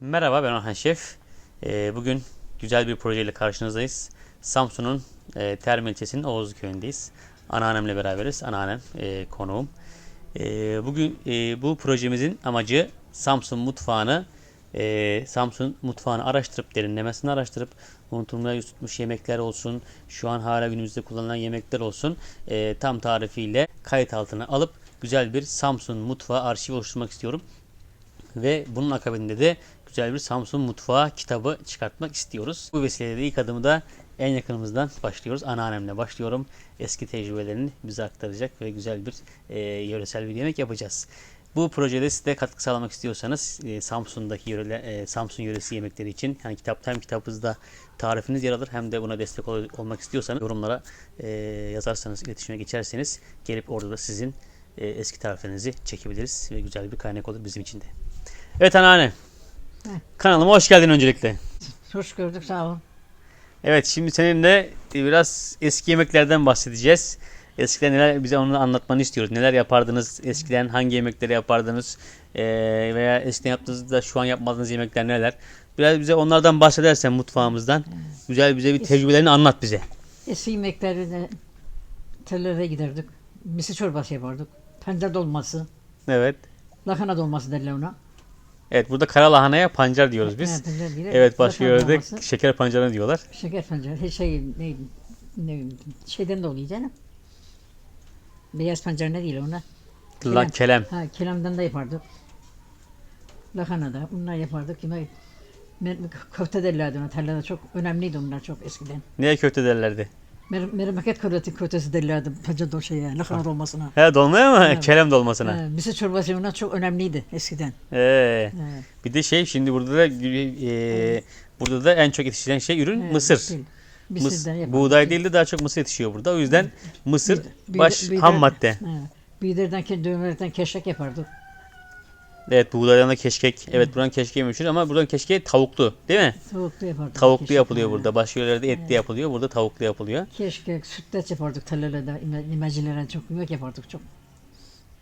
Merhaba ben Orhan Şef. Ee, bugün güzel bir projeyle karşınızdayız. Samsun'un e, Terme ilçesinin Oğuz köyündeyiz. Anneannemle beraberiz. Anneannem e, konuğum. E, bugün e, bu projemizin amacı Samsun mutfağını e, Samsun mutfağını araştırıp derinlemesine araştırıp unutulmaya yüz tutmuş yemekler olsun, şu an hala günümüzde kullanılan yemekler olsun tam tarifiyle kayıt altına alıp güzel bir Samsun mutfağı arşivi oluşturmak istiyorum. Ve bunun akabinde de güzel bir Samsun mutfağı kitabı çıkartmak istiyoruz. Bu vesileyle de ilk adımı da en yakınımızdan başlıyoruz. Anneannemle başlıyorum. Eski tecrübelerini bize aktaracak ve güzel bir e, yöresel bir yemek yapacağız. Bu projede size katkı sağlamak istiyorsanız e, Samsun'daki yörele, e, Samsun yöresi yemekleri için hani kitap hem kitabınızda tarifiniz yer alır hem de buna destek ol- olmak istiyorsanız yorumlara e, yazarsanız iletişime geçerseniz gelip orada da sizin e, eski tariflerinizi çekebiliriz ve güzel bir kaynak olur bizim için de. Evet anneanne. Kanalıma hoş geldin öncelikle. Hoş gördük sağ ol. Evet şimdi seninle biraz eski yemeklerden bahsedeceğiz. Eskiden neler bize onu anlatmanı istiyoruz. Neler yapardınız? Eskiden hangi yemekleri yapardınız? Ee, veya eskiden yaptığınızda şu an yapmadığınız yemekler neler? Biraz bize onlardan bahsedersen mutfağımızdan. Güzel bize bir tecrübelerini anlat bize. Eski yemeklerde tellere giderdik. Misi çorbası yapardık. Pancar dolması. Evet. Lahana dolması derler ona. Evet burada kara lahanaya pancar diyoruz biz. Pancar değil, Evet başka dolması. şeker pancarı diyorlar. Şeker pancar. Her şey ne, ne, şeyden de oluyor canım. Beyaz pancar ne değil ona. La kelem. Ha, kelamdan da yapardık. Lahana da. Bunlar yapardık. Yine köfte derlerdi ona. Tellerde çok önemliydi onlar çok eskiden. Neye köfte derlerdi? Mer mermeket köftesi, köftesi derlerdi. Pancar dol şeye, lahana dolmasına. He dolmaya mı? Evet. Kelem dolmasına. Ha, misi çorbası onlar çok önemliydi eskiden. Ee, Ha. bir de şey şimdi burada da e, burada da en çok yetiştiren şey ürün Evet, mısır. Mıs, buğday değil de daha çok mısır yetişiyor burada. O yüzden mısır Bir- baş bir- ham madde. Ha, Biderden, dövmelerden keşkek yapardık. Evet buğdaydan da keşkek. Evet buranın keşkeği meşhur ama buranın keşkeği tavuklu değil mi? Tavuklu yapardık. Tavuklu keşkek, yapılıyor burada. Başka yerlerde etli yapılıyor. Burada tavuklu yapılıyor. Keşkek, sütlaç yapardık tellelerde. imecilere çok yemek yapardık çok.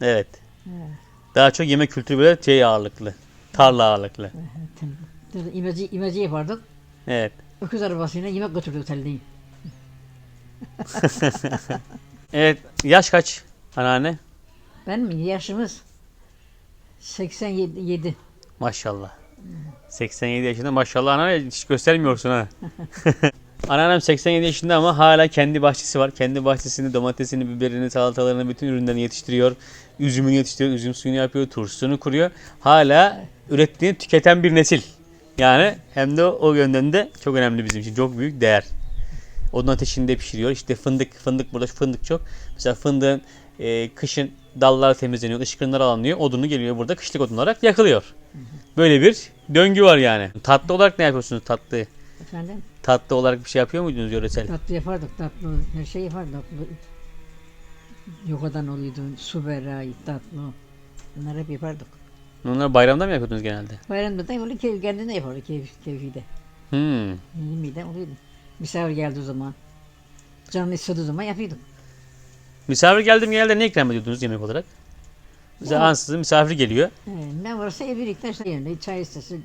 Evet. Daha çok yemek kültürü böyle şey ağırlıklı. Tarla ağırlıklı. Tell- İmeci, imeci yapardık. Evet. Öküz arabasıyla yemek götürdük telleyi. Evet. Yaş kaç anneanne? Ben mi? Yaşımız 87. yedi. Maşallah. 87 yaşında maşallah anneanne hiç göstermiyorsun ha. Anneannem 87 yaşında ama hala kendi bahçesi var. Kendi bahçesinde domatesini, biberini, salatalarını, bütün ürünlerini yetiştiriyor. Üzümünü yetiştiriyor, üzüm suyunu yapıyor, turşusunu kuruyor. Hala ürettiğini tüketen bir nesil. Yani hem de o yönden de çok önemli bizim için. Çok büyük değer. Odun ateşinde pişiriyor. İşte fındık, fındık burada fındık çok. Mesela fındığın e, kışın dallar temizleniyor, ışkınlar alınıyor. Odunu geliyor burada kışlık odun olarak yakılıyor. Böyle bir döngü var yani. Tatlı olarak ne yapıyorsunuz tatlı? Efendim? Tatlı olarak bir şey yapıyor muydunuz yöresel? Tatlı yapardık tatlı. Her şey yapardık. Tatlı. Yukadan oluyordu. Su böreği, tatlı. Bunları hep yapardık. Onları bayramda mı yapıyordunuz genelde? Bayramda da öyle keyif, kendine yapardık keyif, keyfiydi. Hmm. Yemeği oluyordu. Misafir geldiği zaman. Canlı istediği zaman yapıyorduk. Misafir geldim genelde ne ikram ediyordunuz yemek olarak? Mesela Ya. ansızın misafir geliyor. Ee, ne varsa ev birlikte işte yani çay istesin.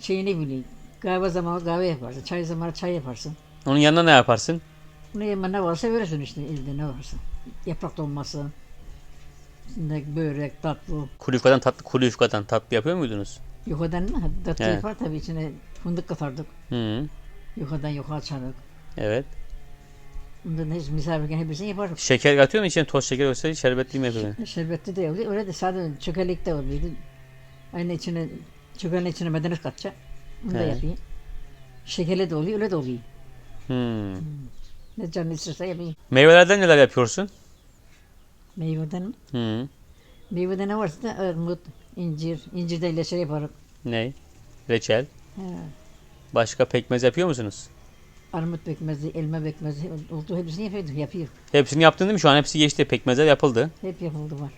Şeyini bileyim. Kahve zamanı kahve yaparsın. Çay zamanı çay yaparsın. Onun yanına ne yaparsın? Bunu yeme ne varsa verirsin işte elde ne varsa. Yaprak dolması. İçinde börek, tatlı. Kuru yufkadan tatlı, kuru yufkadan tatlı yapıyor muydunuz? Yukadan mı? Tatlı Evet. yapar tabii içine fındık katardık. Hı. Yukadan yuka açardık. Evet. Bundan hiç misafirken hepsini yapardık. Şeker katıyor mu içine toz şeker yoksa şerbetli mi yapıyor? Şerbetli de oluyor. Öyle de sadece çökelik de oluyordu. Aynı içine çökelin içine medeniyet katacak. Onu da Evet. yapayım. Şekerli de oluyor, öyle de oluyor. Hmm. Ne canı isterse yapayım. Meyvelerden neler yapıyorsun? Meyveden mi? Hı. Meyvede ne varsa da armut, incir, incir de ile şey yaparım. Ne? Reçel. He. Başka pekmez yapıyor musunuz? Armut bekmezi, elma bekmezi oldu hepsini yapıyorduk, yapıyor. Hepsini yaptın değil mi? Şu an hepsi geçti. Pekmezler yapıldı. Hep yapıldı var.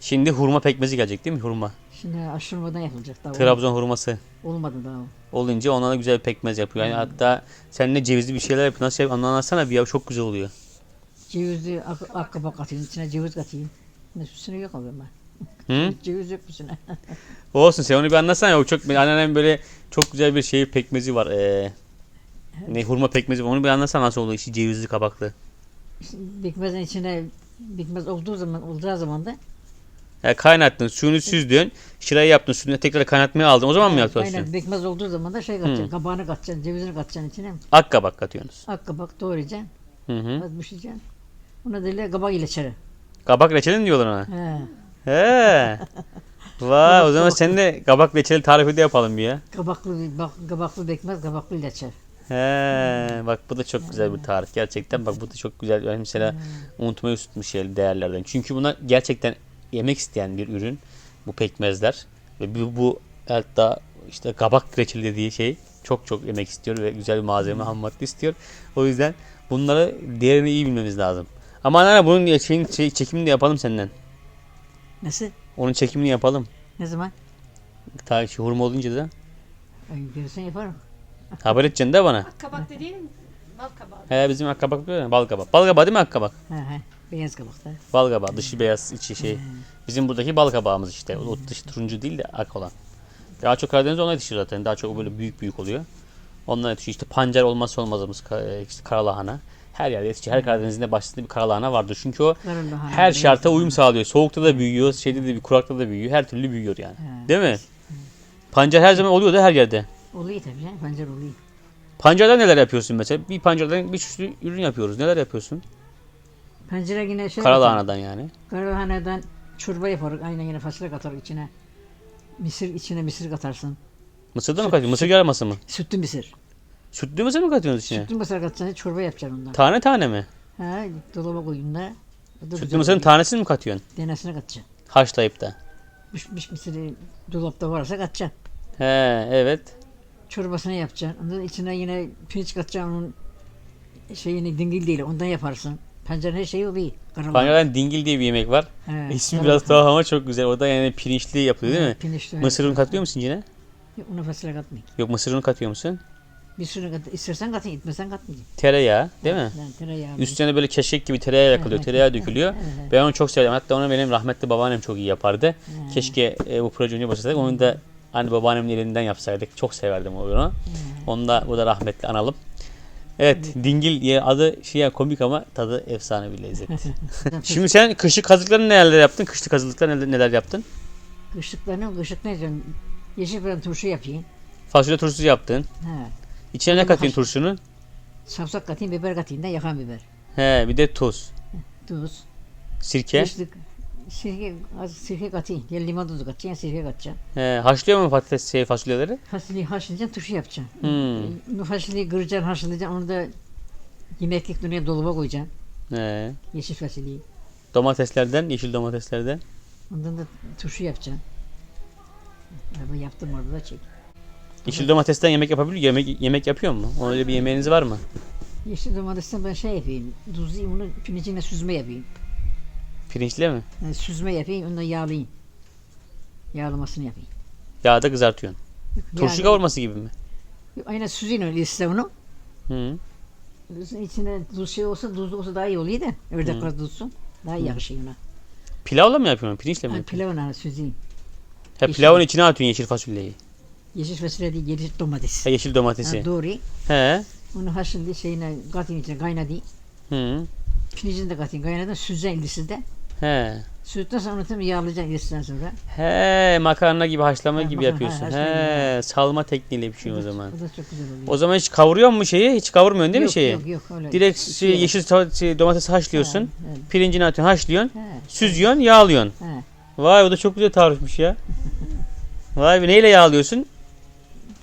Şimdi hurma pekmezi gelecek değil mi? Hurma. Şimdi aşırmadan yapılacak daha. Trabzon hurması Olmadı daha. olunca ona da güzel bir pekmez yapıyor. Yani hatta seninle cevizli bir şeyler yapıyor. Nasıl yap? Anlatsana bir ya çok güzel oluyor. Cevizli ak akbaba katayım, içine ceviz katayım. Ne üstüne yok ama ben. Hı? Ceviz yok musun? Olsun sen onu bir anlatsana. O çok anneannem böyle çok güzel bir şey pekmezi var. Ee, ne hurma pekmezi. Onu bir anlatsana nasıl oluyor işi cevizli kabaklı. Bekmezin içine bekmez olduğu zaman olacağı zaman da Yani kaynattın, suyunu süzdün, şırayı yaptın, suyunu tekrar kaynatmaya aldın. O zaman mı yapıyorsun? aynen bekmez olduğu zaman da şey katacaksın. Kabağını katacaksın, cevizini katacaksın içine. Ak kabak katıyorsunuz. Ak kabak doğrayacaksın. Hı hı. Az pişireceksin. Ona derler kabak ile çarı. Kabak reçeli mi diyorlar ona? He. He. Vay o zaman sen de kabak reçeli tarifi de yapalım bir ya. Kabaklı, bak, kabaklı bekmez, kabaklı çarı. He. Bak bu da çok güzel bir tarif gerçekten. Bak bu da çok güzel. Yani mesela unutmayı tutmuş değerlerden. Çünkü bunlar gerçekten yemek isteyen bir ürün. Bu pekmezler. Ve bu, bu hatta işte kabak reçeli dediği şey çok çok yemek istiyor ve güzel bir malzeme ham madde istiyor. O yüzden bunları değerini iyi bilmemiz lazım. Ama anne bunun şeyin, şey, çekimini de yapalım senden. Nasıl? Onun çekimini yapalım. Ne zaman? Ta şu hurma olunca da Ay, görürsen yaparım. Haber edeceksin de bana. Kabak dediğin bal kabağı. He bizim akkabak diyor ya bal kabak. Bal kabağı değil mi akkabak? He he. Beyaz kabak da. Bal kabağı dışı beyaz içi şey. Bizim buradaki bal kabağımız işte. O dışı turuncu değil de ak olan. Daha çok Karadeniz ona yetişiyor zaten. Daha çok böyle büyük büyük oluyor. Ondan yetişiyor. İşte pancar olmazsa olmazımız ka- işte karalahana. Her yerde yetişiyor. Her Karadeniz'in de başında bir karalahana vardır. Çünkü o Karalahana, her beyaz şarta uyum sağlıyor. Soğukta da büyüyor, şeyde de bir kurakta da büyüyor. Her türlü büyüyor yani. Değil mi? Pancar her zaman oluyor da her yerde. Oluyor tabii canım. Pancar oluyor. Pancardan neler yapıyorsun mesela? Bir pancardan bir sürü ürün yapıyoruz. Neler yapıyorsun? Pancara yine şey Karalahana'dan yani. Karalahana'dan çorba yaparız. Aynen yine fasulye katarız içine. Mısır içine mısır katarsın. Mısırda mı katıyorsun? Mısır yarması mı? Sütlü mısır. Sütlü mısır mı katıyorsunuz içine? Sütlü mısır katacaksın çorba yapacaksın ondan. Tane tane mi? Ha, dolaba koyun da. Da Sütlü mısırın tanesini mi katıyorsun? Denesine katacaksın. Haşlayıp da. Pişmiş mısırı dolapta varsa katacaksın. He evet. Çorbasını yapacaksın. Ondan içine yine pirinç katacaksın onun şeyini dingil değil ondan yaparsın. Pancarın her şeyi oluyor. Pancardan dingil diye bir yemek var. He, İsmi biraz tuhaf ama çok güzel. O da yani pirinçli yapılıyor değil mi? Pirinçli. Mısır unu katıyor musun yine? Yok, Ona fasulye katmayın. Yok mısır unu katıyor musun? Bir sürü kat, istersen katın, itmesen katmayacaksın. Tereyağı değil mi? Yani tereyağı. Üstüne böyle keşkek gibi tereyağı yakılıyor. Tereyağı dökülüyor. Ben onu çok severim. Hatta onu benim rahmetli babaannem çok iyi yapardı. Keşke e, bu proje önce başlasaydık. Onu da hani babaannemin elinden yapsaydık. Çok severdim onu. Onu da bu da rahmetli analım. Evet, dingil adı şey komik ama tadı efsane bir lezzet. Şimdi sen kışlık hazırlıklarını neler yaptın? Kışlık hazırlıklar neler, neler yaptın? Kışlıklarını, kışlık ne diyeceğim? Yeşil falan turşu yapayım. Fasulye turşusu yaptın. He. İçine ne katıyorsun turşunun? Sarımsak katayım, biber katayım da yakan biber. He, bir de tuz. Tuz. Sirke. Kışlık sirke, az sirke katayım. Ya limon tuzu katacaksın, sirke katacaksın. He, haşlıyor mu patates şey, fasulyeleri? Fasulyeyi haşlayacaksın, turşu yapacaksın. Hmm. Fasulyeyi kıracaksın, haşlayacaksın. Onu da yemeklik dünya dolaba koyacaksın. He. Yeşil fasulyeyi. Domateslerden, yeşil domateslerden. Ondan da turşu yapacaksın. Araba yaptım orada da çek. Yeşil domatesten yemek yapabiliyor Yemek, yemek yapıyor mu? Öyle bir yemeğiniz var mı? Yeşil domatesten ben şey yapayım. Tuzlayayım onu pirincine süzme yapayım. Pirinçle mi? Yani süzme yapayım, onu da yağlayayım. Yağlamasını yapayım. Yağda kızartıyorsun. Turşu Yağ- kavurması gibi mi? Aynen süzeyim öyle ise onu. Hı. İçine tuz şey olsa, tuzlu olsa daha iyi oluyor da. Ördek biraz tuzsun. Daha iyi yakışıyor ona. Pilavla mı yapıyorsun? Pirinçle mi? Yani yapıyorsun? pilavına süzeyim. Ha, pilavın içine atıyorsun yeşil fasulyeyi. Yeşil fasulye değil, yeşil domates. Ha, yeşil domatesi. Yani doğru. He. Onu haşladı şeyine katayım içine kaynadı. Hı. Pirincini de katayım kaynadı. Süzeceksin ilisizde. He. Süzdükten sonra tam yağlayacaksın ilisizden sonra. He, makarna gibi haşlama Ha, gibi makarna, yapıyorsun. ha, haşlama He, salma tekniğiyle pişiyor o zaman. O da çok güzel oluyor. O zaman hiç kavuruyor mu şeyi? Hiç kavurmuyorsun değil mi şeyi? Yok yok öyle. Direkt şey, yeşil şey, domatesi haşlıyorsun. Ha, evet. Pirincini atıyorsun, haşlıyorsun. He, Süzüyorsun, yağlıyorsun. he. Vay o da çok güzel tarifmiş ya. Vay be neyle yağlıyorsun?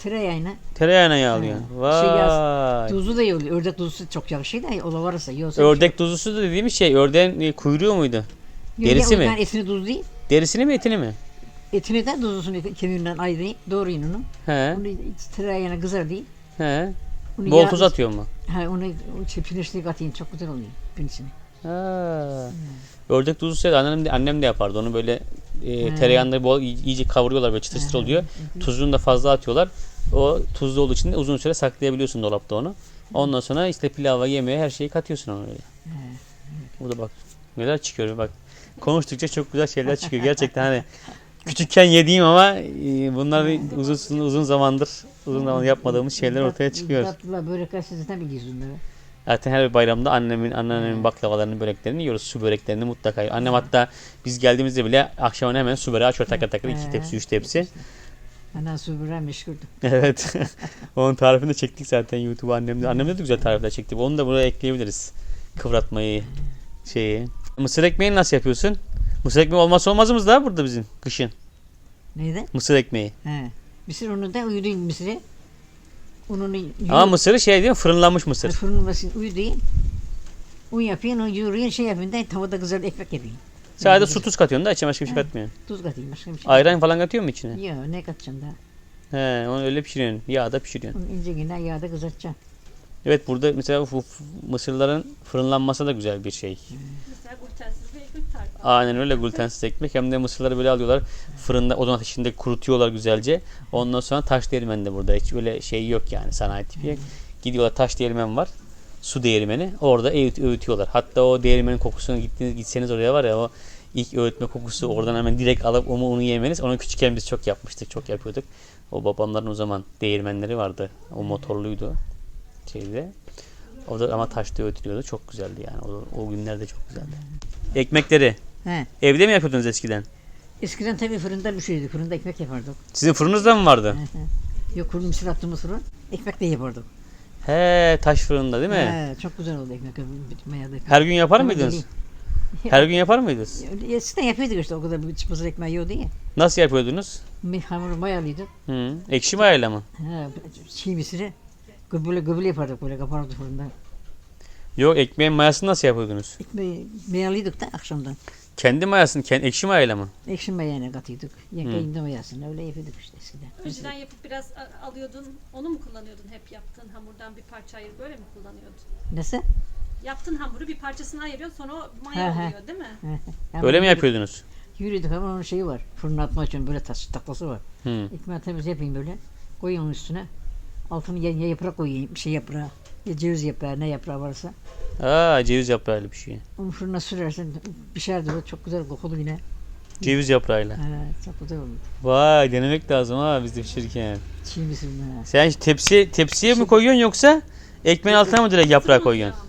Tereyağıyla. Tereyağına yağlıyorsun. Ha. Şey Vay. Tuzu da iyi oluyor. Ördek tuzu çok yakışıyor da ola varsa yiyorsa. Ördek tuzusu da dediğimiz şey ördeğin e, kuyruğu muydu? Derisi mi? Etini tuzlayayım. Derisini mi etini mi? Etini de tuzlusunu kemiğinden ayırayım. Doğrayın onu. He. Onu tereyağına kızartayım. He. Onu Bol tuz atıyor mu? Ha onu şey, pirinçli katayım. Çok güzel oluyor pirinçini. Ha. Ördek tuzu sevdi. Annem de, annem de yapardı. Onu böyle e, tereyağında bol iyice kavuruyorlar böyle çıtır çıtır oluyor. Tuzunu da fazla atıyorlar. O tuzlu olduğu için de uzun süre saklayabiliyorsun dolapta onu. Ondan sonra işte pilava, yemeğe her şeyi katıyorsun ona öyle. Bu da bak Neler çıkıyor bak. Konuştukça çok güzel şeyler çıkıyor. Gerçekten hani küçükken yediğim ama e, bunlar bir uzun uzun zamandır uzun zaman yapmadığımız şeyler ortaya çıkıyor. Tatlılar, börekler siz zaten biliyorsunuz bunları. Zaten her bayramda annemin anneannemin baklavalarını, böreklerini yiyoruz. Su böreklerini mutlaka. yiyor. Annem hatta biz geldiğimizde bile akşamına hemen su böreği açıyor takır takır iki tepsi, üç tepsi. Ana su böreği meşguldü. Evet. Onun tarifini de çektik zaten YouTube'a annemde. Annemde de güzel tarifler çekti. Onu da buraya ekleyebiliriz. Kıvratmayı, şeyi. Mısır ekmeğini nasıl yapıyorsun? Mısır ekmeği olmazsa olmazımız da burada bizim kışın. Neydi? Mısır ekmeği. He. Mısır unu da uyudayım mısırı. Ununu Ama mısırı şey değil mi? Fırınlanmış mısır. Fırınlamasın uyudayım. Un yapayım, onu yoğurayım, şey yapayım da tavada güzel ekmek yapayım. Sadece su tuz katıyorsun da içine başka bir şey katmıyorsun. Tuz katayım başka bir şey. Ayran falan katıyor mu içine? Yok ne katacağım daha. He, onu öyle pişiriyorsun. Yağda pişiriyorsun. Onu ince günden yağda kızartacağım. Evet burada mesela bu mısırların fırınlanması da güzel bir şey. Mesela glutensiz bir ekmek tarifi. Aynen öyle glutensiz ekmek. Hem de mısırları böyle alıyorlar. Fırında odun ateşinde kurutuyorlar güzelce. Ondan sonra taş değirmen de burada. Hiç böyle şey yok yani sanayi tipi. Gidiyorlar taş değirmen var. Su değirmeni. Orada öğüt, öğütüyorlar. Hatta o değirmenin kokusunu gittiniz, gitseniz oraya var ya o ilk öğütme kokusu oradan hemen direkt alıp onu, onu yemeniz. Onu küçükken biz çok yapmıştık. Çok yapıyorduk. O babamların o zaman değirmenleri vardı. O motorluydu. Şeyde. O da ama taşta öğütülüyordu. Çok güzeldi yani. O, o günler de çok güzeldi. Ekmekleri He. evde mi yapıyordunuz eskiden? Eskiden tabii fırında bir şeydi. Fırında ekmek yapardık. Sizin fırınızda mı vardı? Yok kuru mısır attığımız fırın. Ekmek de yapardık. He taş fırında değil mi? He, çok güzel oldu ekmek. Ekmek. Her gün yapar Ama mıydınız? Her gün yapar mıydınız? Eskiden yapıyorduk işte o kadar bir mısır ekmeği yiyordu ya. Nasıl yapıyordunuz? Mi- Hamuru mayalıydık. Hı. Ekşi mayayla mı? He, çiğ mısırı. Böyle göbüle yapardık böyle kapardık fırında. Yok ekmeğin mayasını nasıl yapıyordunuz? Ekmeği mayalıydık da akşamdan. Kendi mayasını, kendi ekşi mayayla mı? Ekşi mayayla katıyorduk. Yakayında mayasını öyle yapıyorduk işte eskiden. Önceden yapıp biraz alıyordun, onu mu kullanıyordun hep yaptığın hamurdan bir parça ayırıp böyle mi kullanıyordun? Nasıl? Yaptığın hamuru bir parçasını ayırıyorsun sonra o maya he. oluyor değil mi? Yani Öyle mi yapıyordunuz? Yürüdük ama onun şeyi var. Fırına atmak için böyle tas, taklası var. Hı. Ekmeği temiz yapayım böyle. Koyayım onun üstüne. Altını ya, ya yaprak koyayım, şey yaprağı. Ya ceviz yaprağı, ne yaprağı varsa. Aa ceviz yaprağıyla bir şey. Onu fırına sürersin, pişerdi o. Çok güzel kokulu yine. Ceviz yaprağıyla. He, çok güzel olur. Vay denemek lazım ha biz de pişirirken. Çiğ mısır he. Sen tepsi tepsiye mi koyuyorsun yoksa ekmeğin altına mı direkt yaprağı koyuyorsun?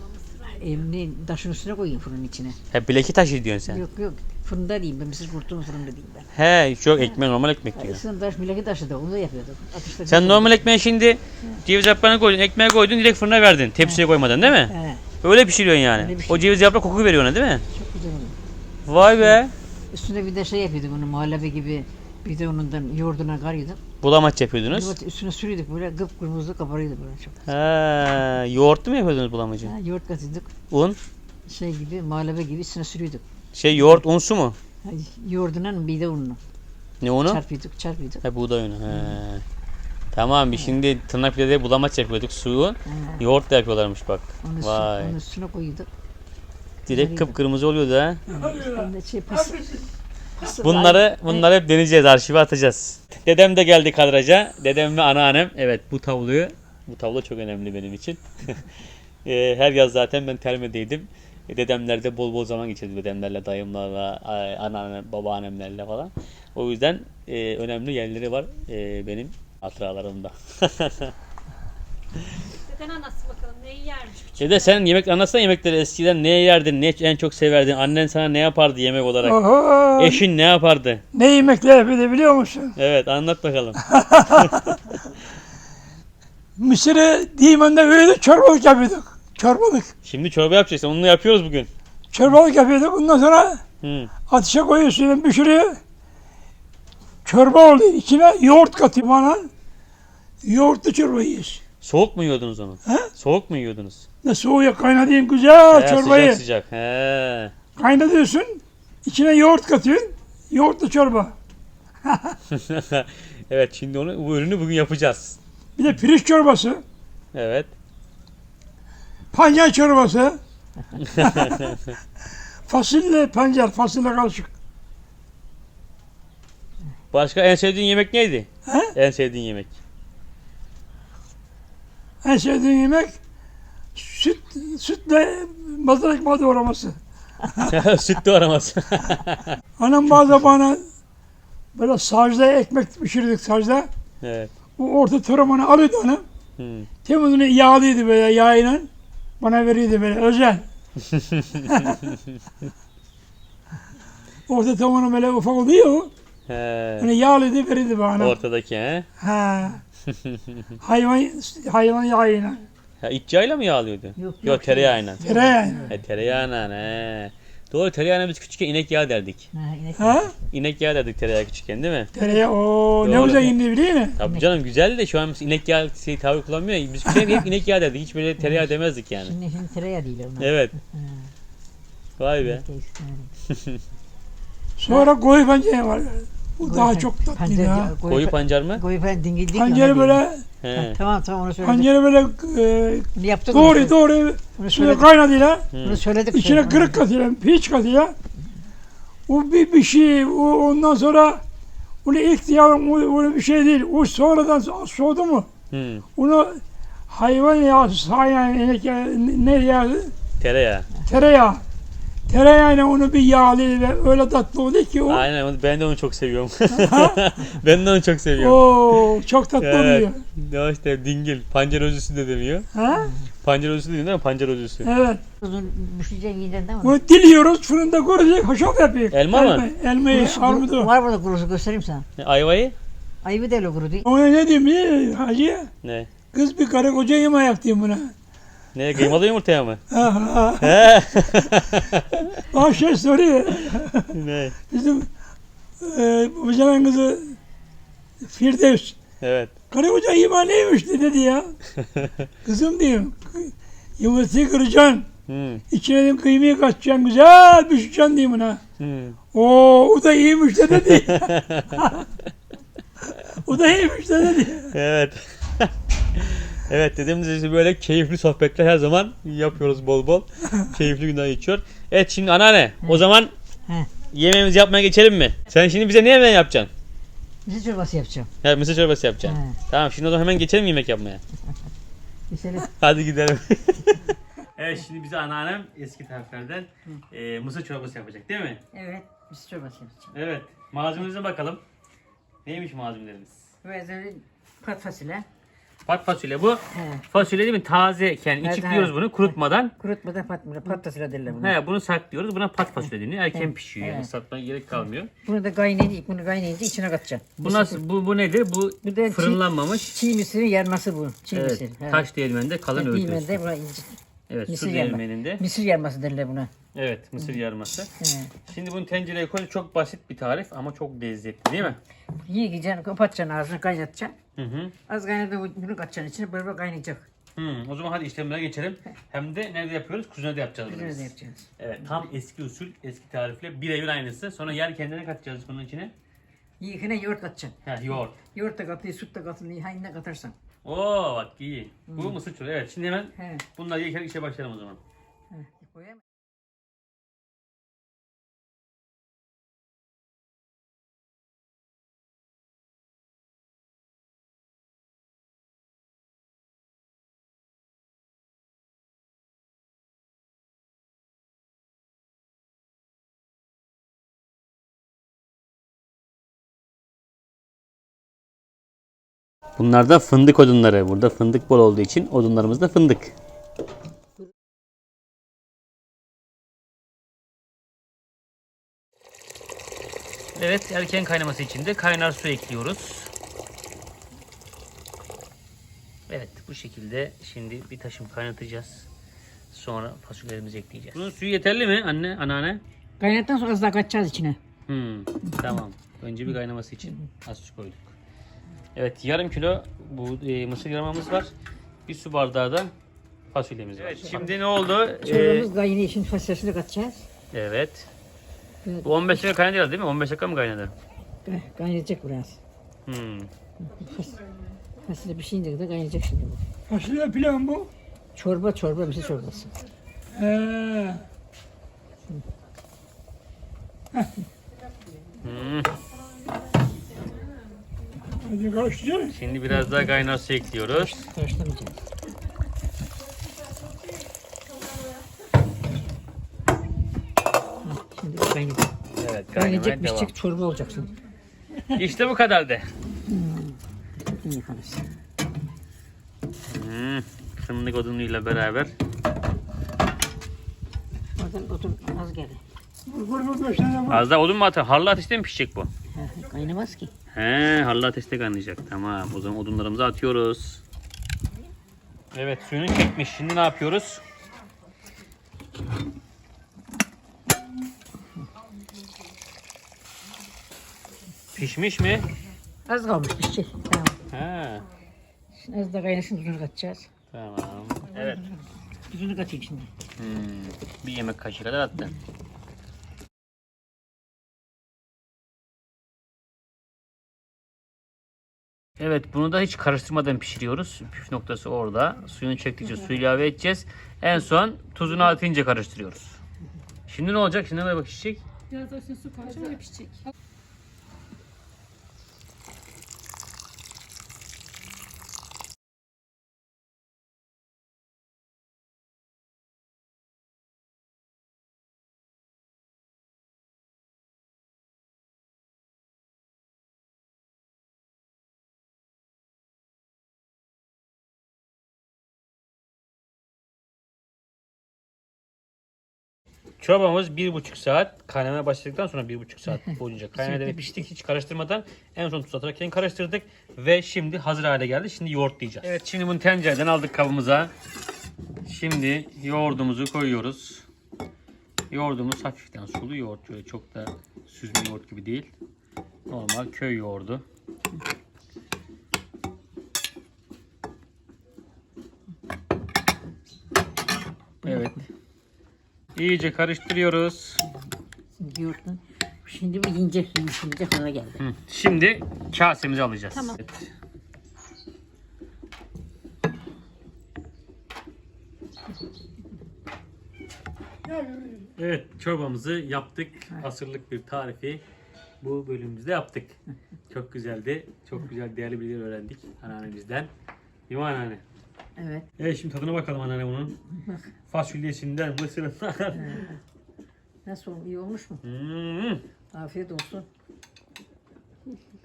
Emni taşın üstüne koyayım fırının içine. He bileki taşı diyorsun sen. Yok yok. Fırında diyeyim ben. Mısır kurtluğun fırında diyeyim ben. He yok ekmek normal ekmek diyor. Eskiden taş, mileki taşı da onu da yapıyorduk. Ateşte Sen normal ekmeği şimdi ceviz yaprağını koydun, ekmeğe koydun, direkt fırına verdin. Tepsiye koymadan değil mi? He, Öyle pişiriyorsun yani. Öyle O ceviz yaprak koku veriyor ona değil mi? çok güzel oluyor. Vay be. Üstüne bir de şey yapıyorduk onu muhallebi gibi. Bir de onundan yoğurduna karıyorduk. Bulamaç yapıyordunuz. Evet, üstüne sürüyorduk böyle kıpkırmızı kabarıyordu böyle çok. Ha, yoğurtlu mu yapıyordunuz bulamacı? Ha, yoğurt katıyorduk. Un. Şey gibi muhallebi gibi üstüne sürüyorduk. Şey yoğurt unsu mu? Ha, Yoğurduna bir de ununu. Ne unu? Çarpıyorduk çarpıyorduk. Ha buğday unu. He. Tamam biz şimdi tırnak pidede bulamaç yapıyorduk. Suyu Ha, yoğurt da yapıyorlarmış bak. onun, üstüne, Vay. onun üstüne koyuyorduk. Direkt kıpkırmızı oluyordu ha. De şey pas- Bunları bunları hep deneyeceğiz, arşive atacağız. Dedem de geldi kadraja. Dedem ve anneannem. Evet bu tabloyu, bu tablo çok önemli benim için. Eee, Her yaz zaten ben termedeydim. Dedemlerde bol bol zaman geçirdim dedemlerle, dayımlarla, anneannem, babaannemlerle falan. O yüzden eee, önemli yerleri var eee, benim hatıralarımda. Deden anlatsın bakalım neyi yermiş küçük. Dede sen yemek anlatsana yemekleri eskiden ne yerdin, ne en çok severdin, annen sana ne yapardı yemek olarak, Oho, eşin ne yapardı? ne yemekler yapıyordu biliyor musun? Evet anlat bakalım. Mısırı Diman'da öyle çorbalık yapıyorduk. Çorbalık. Şimdi çorba yapacaksın, onu yapıyoruz bugün. Çorbalık yapıyorduk. Ondan sonra Hı. ateşe koyuyorsun, pişiriyor. Çorba oluyor. İçine yoğurt katıyor bana. Yoğurtlu çorba yiyoruz. Soğuk mu yiyordunuz onu? He? Soğuk mu yiyordunuz? Ne soğuya kaynatıyorsun güzel He, çorbayı. Sıcak sıcak. He. Kaynatıyorsun. İçine yoğurt katıyorsun. Yoğurtlu çorba. evet şimdi onu bu ürünü bugün yapacağız. Bir de pirinç çorbası. Evet. Pancar çorbası. fasulye, pancar, fasulye karışık. Başka en sevdiğin yemek neydi? He? En sevdiğin yemek. En sevdiğim yemek süt, sütle mazalak madı doğraması. Süt doğramaz. Anam bazen bana böyle sacda ekmek pişirdik sacda. evet. Bu orta taramanı alıyordu anam. Hmm. Temizini yağlıydı böyle yağıyla. Bana veriyordu böyle özel. orta tavanı böyle ufak oluyor. He. Hani yağlıydı veriyordu bana. Ortadaki he. Ha. Hayvan hayvan yağıyla. Ha, iç yağıyla mı yağlıyordu? Yok, yok, Yok tereyağıyla. Tereyağı. He, tereyağıyla he. Doğru tereyağına biz küçükken inek yağı derdik. Ha, inek. Ha? İnek yağı derdik tereyağı küçükken değil mi? Tereyağı o ne güzel indi biliyor musun? Tabii canım güzel de şu an inek yağı şey, tabir kullanmıyor. Biz küçükken hep inek yağı derdik. Hiç böyle tereyağı demezdik yani. Şimdi, şimdi tereyağı değil onlar. Evet. Vay be. İnek. Sonra koyu pencere var. Bu daha Koyu çok pen- tatlıydı pencere- ha. Koyu pancar mı? Koyu pen dingil değil. Ona böyle. He. Tamam tamam onu söyledik. pencere böyle e, Bunu yaptık. doğru onu, doğru Bunu suya söyledik. kaynadıyla Bunu söyledik. içine söyledik. kırık katıyla piç katıyla o bir, bir şey o, ondan sonra onu ihtiyarım o, o bir şey değil. O sonradan so- soğudu mu Hmm. onu hayvan yağı, sayan inek yağı, ne yağı, Tereyağı. tereyağı. Tereyağıyla onu bir yağlı ve öyle tatlı oldu ki o. Aynen onu- ben de onu çok seviyorum. ben de onu çok seviyorum. Oo, çok tatlı Evet. oluyor. Ya işte dingil. Pancar özüsü de deniyor. Ha? Pancar özüsü değil mi? Pancar özüsü. Evet. Uzun müştecek yiyeceksin değil mi? Bunu diliyoruz, fırında koyacak, haşaf yapıyor. Elma mı? Elmayı, Kurusu- armudu. Var burada kurusu göstereyim sana. Ne, Ayvayı? Ayıbı değil o kuru değil. Ona ne diyeyim ya, hacı? Ne? Kız bir karı koca yemek diyeyim buna. Ne? Kıymalı yumurtaya mı? He. Bak şey soruyor. ne? Bizim e, hocanın kızı Firdevs. Evet. Karı koca yemeği neymiş de dedi ya. Kızım diyeyim. Yumurtayı kıracaksın. Hmm. İçine dedim kıymayı kaçacaksın. Güzel pişireceksin diyeyim buna. Hmm. Oo, o da iyiymiş de dedi. o da iyiymiş de dedi. Evet. Evet dediğimiz gibi böyle keyifli sohbetler her zaman yapıyoruz bol bol. keyifli günler geçiyor. Evet şimdi anneanne o zaman yemeğimizi yapmaya geçelim mi? Sen şimdi bize ne yemeği yapacaksın? Mısır çorbası yapacağım. Ha, mısır çorbası yapacaksın. He. Tamam şimdi o zaman hemen geçelim yemek yapmaya. Mesela Hadi gidelim. evet şimdi bize anneannem eski tariflerden e, mısır çorbası yapacak değil mi? evet mısır çorbası yapacağım. Evet. Malzememize bakalım. Neymiş malzemelerimiz? Böyle pat fasulye. Pat fasulye bu. He. Fasulye değil mi? Taze yani Evet, içikliyoruz bunu kurutmadan. Kurutmadan pat, pat fasulye derler buna. He, bunu saklıyoruz. Buna pat fasulye deniyor. Erken pişiyor yani evet. ıslatmaya gerek kalmıyor. Bunu da kaynayınca, bunu kaynayınca içine katacaksın. Bu nasıl bu, bu nedir? Bu Bu da fırınlanmamış. Çiğ mısırın yarması bu. Çiğ Evet. mısır. He. Taş değirmeninde kalın öğütüyorsun. Değirmende buna ince. Evet, su Mısır yarma. değirmeninde. Mısır yarması derler buna. Evet, mısır yarması. He. Şimdi bunu tencereye koy. Çok basit bir tarif ama çok lezzetli değil mi? Yiyeceksin, kapatacaksın ağzını kaynatacaksın. Hı hı. Az kaynadı bunu katacaksın içine böyle kaynayacak. Hı, o zaman hadi işlemlere geçelim. Hem de nerede yapıyoruz? Kuzinede yapacağız bunu Böyle biz. de yapacağız. Evet, tam eski usul, eski tarifle birebir aynısı. Sonra yer kendine katacağız bunun içine. Yiyikine yoğurt katacaksın. Ha, yoğurt. Yoğurt da katıyor, süt de katıyor, hangine katarsan. Oo bak iyi. Bu mısır çorbası. Evet, şimdi hemen He. bunları yiyerek işe başlayalım o zaman. He. Koyayım. Bunlar da fındık odunları. Burada fındık bol olduğu için odunlarımız da fındık. Evet, erken kaynaması için de kaynar su ekliyoruz. Evet, bu şekilde şimdi bir taşım kaynatacağız. Sonra fasulyelerimizi ekleyeceğiz. Bunun suyu yeterli mi anne, anneanne? Kaynattıktan sonra az daha katacağız içine. Hmm, tamam. Önce bir kaynaması için az su koyduk. Evet yarım kilo bu e, mısır yarmamız var. Bir su bardağı da fasulyemiz var. Evet, şimdi ne oldu? Ee, Çorbamız kaynıyor, şimdi fasulyesini katacağız. evet. Evet. Bu 15 dakika kaynadı herhalde değil mi? 15 dakika mı kaynadı? Kay- Kaynayacak biraz. Hmm. Fas- Fasulye pişince kadar kaynayacak şimdi bu. Fasulye pilav bu. Çorba çorba mısır çorbası. He. Hmm. Hadi. Şimdi biraz daha kaynar su ekliyoruz. Karıştırmayacağız. kaynıyor. Evet Kaynayacak kaynamaya devam. çiçek çorba olacaksın. İşte bu kadardı. İyi yıkanırsın. Hmm, fındık odunuyla beraber. Oradan odun az geldi. Az daha odun mu atar? Harlı ateşte mi pişecek bu? Kaynamaz ki. He, harlı ateşte kaynayacak. Tamam. O zaman odunlarımızı atıyoruz. Evet, suyunu çekmiş. Şimdi ne yapıyoruz? Pişmiş mi? Az kalmış pişecek. Tamam. He. Şimdi az da kaynasın tuzunu katacağız. Tamam. Evet. Tuzunu katayım şimdi. Hmm, bir yemek kaşığı kadar attın. Evet bunu da hiç karıştırmadan pişiriyoruz. Püf noktası orada. Suyunu çektikçe su ilave edeceğiz. En son tuzunu atınca karıştırıyoruz. Şimdi ne olacak? Şimdi ne bak pişecek? Biraz da üstüne su koyacağım öyle pişecek. Çorbamız bir buçuk saat kaynamaya başladıktan sonra bir buçuk saat boyunca kaynamaya piştik. Hiç karıştırmadan en son tuz atarak karıştırdık. Ve şimdi hazır hale geldi. Şimdi yoğurtlayacağız. Evet şimdi bunu tencereden aldık kabımıza. Şimdi yoğurdumuzu koyuyoruz. Yoğurdumuz hafiften sulu yoğurt. Böyle çok da süzme yoğurt gibi değil. Normal köy yoğurdu. Evet. İyice karıştırıyoruz. Şimdi. Şimdi bu ince yumuşayacak ona geldi. Hı. Şimdi kasemizi alacağız. Tamam. Evet. Evet çorbamızı yaptık. Asırlık bir tarifi bu bölümümüzde yaptık. Çok güzeldi. Çok güzel değerli bilgiler öğrendik anneannemizden. Değil mi anneanne? Evet. Evet şimdi tadına bakalım anneanne bunun. Fasulyesinden, mısırından. Nasıl olmuş? İyi olmuş mu? Hmm. Afiyet olsun.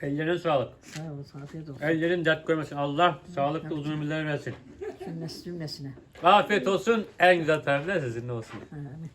Ellerine sağlık. Sağ olasın. Afiyet olsun. Ellerin dert koymasın. Allah sağlıklı uzun ömürler versin. Cümlesi cümlesine. Afiyet olsun. En güzel tarifler sizinle olsun. Amin.